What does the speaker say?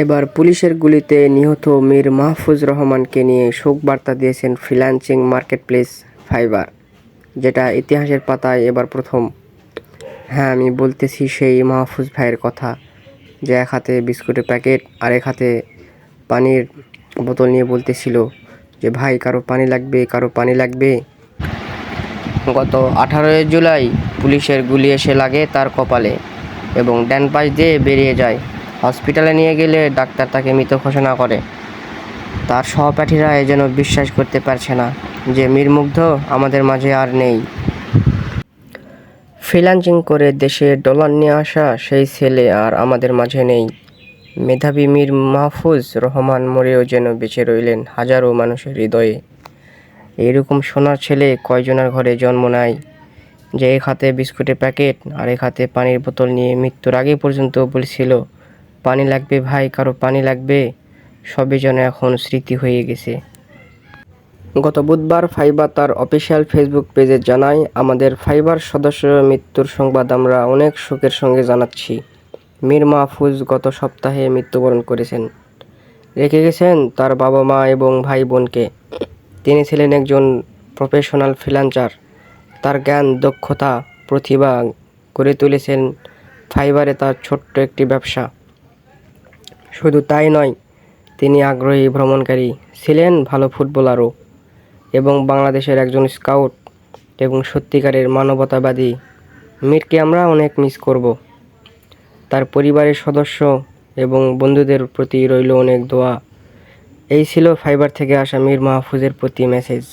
এবার পুলিশের গুলিতে নিহত মীর মাহফুজ রহমানকে নিয়ে শোক বার্তা দিয়েছেন ফ্রিল্যান্সিং মার্কেটপ্লেস ফাইবার, যেটা ইতিহাসের পাতায় এবার প্রথম। হ্যাঁ আমি বলতেছি সেই মাহফুজ ভাইয়ের কথা, যে এক হাতে বিস্কুটের প্যাকেট আর এক হাতে পানির বোতল নিয়ে বলতেছিল যে, ভাই, কারও পানি লাগবে, কারও পানি লাগবে। গত আঠারোই জুলাই পুলিশের গুলি এসে লাগে তার কপালে এবং ড্যান পাশ দিয়ে বেরিয়ে যায়। হসপিটালে নিয়ে গেলে ডাক্তার তাকে মৃত ঘোষণা করে। তার সহপাঠীরা এ যেন বিশ্বাস করতে পারছে না যে মীরমুগ্ধ আমাদের মাঝে আর নেই। ফ্রিল্যান্সিং করে দেশে ডলার নিয়ে আসা সেই ছেলে আর আমাদের মাঝে নেই। মেধাবী মীর মাহফুজ রহমান মরেও যেন বেঁচে রইলেন হাজারো মানুষের হৃদয়ে। এইরকম সোনার ছেলে কয়জনের ঘরে জন্ম নেয়? যে এক হাতে বিস্কুটের প্যাকেট আর এক হাতে পানির বোতল নিয়ে মৃত্যুর আগে পর্যন্ত বলছিল পানি লাগবে ভাই, কারও পানি লাগবে। সবই যেন এখন স্মৃতি হয়ে গেছে। গত বুধবার ফাইবার তার অফিসিয়াল ফেসবুক পেজে জানায়, আমাদের ফাইবার সদস্য মৃত্যুর সংবাদ আমরা অনেক শোকের সঙ্গে জানাচ্ছি। মীর মাহফুজ গত সপ্তাহে মৃত্যুবরণ করেছেন। রেখে গেছেন তার বাবা মা এবং ভাই বোনকে। তিনি ছিলেন একজন প্রফেশনাল ফ্রিল্যান্সার। তার জ্ঞান, দক্ষতা, প্রতিভা গড়ে তুলেছেন ফাইবারে তার ছোট্ট একটি ব্যবসা। শুধু তাই নয়, তিনি আগ্রহী ভ্রমণকারী ছিলেন ভালো ফুটবলারও এবং বাংলাদেশের একজন স্কাউট এবং সত্যিকারের মানবতাবাদী। মীরকে আমরা অনেক মিস করব। তার পরিবারের সদস্য এবং বন্ধুদের প্রতি রইল অনেক দোয়া। এই ছিল ফাইবার থেকে আসা মীর মাহফুজের প্রতি মেসেজ।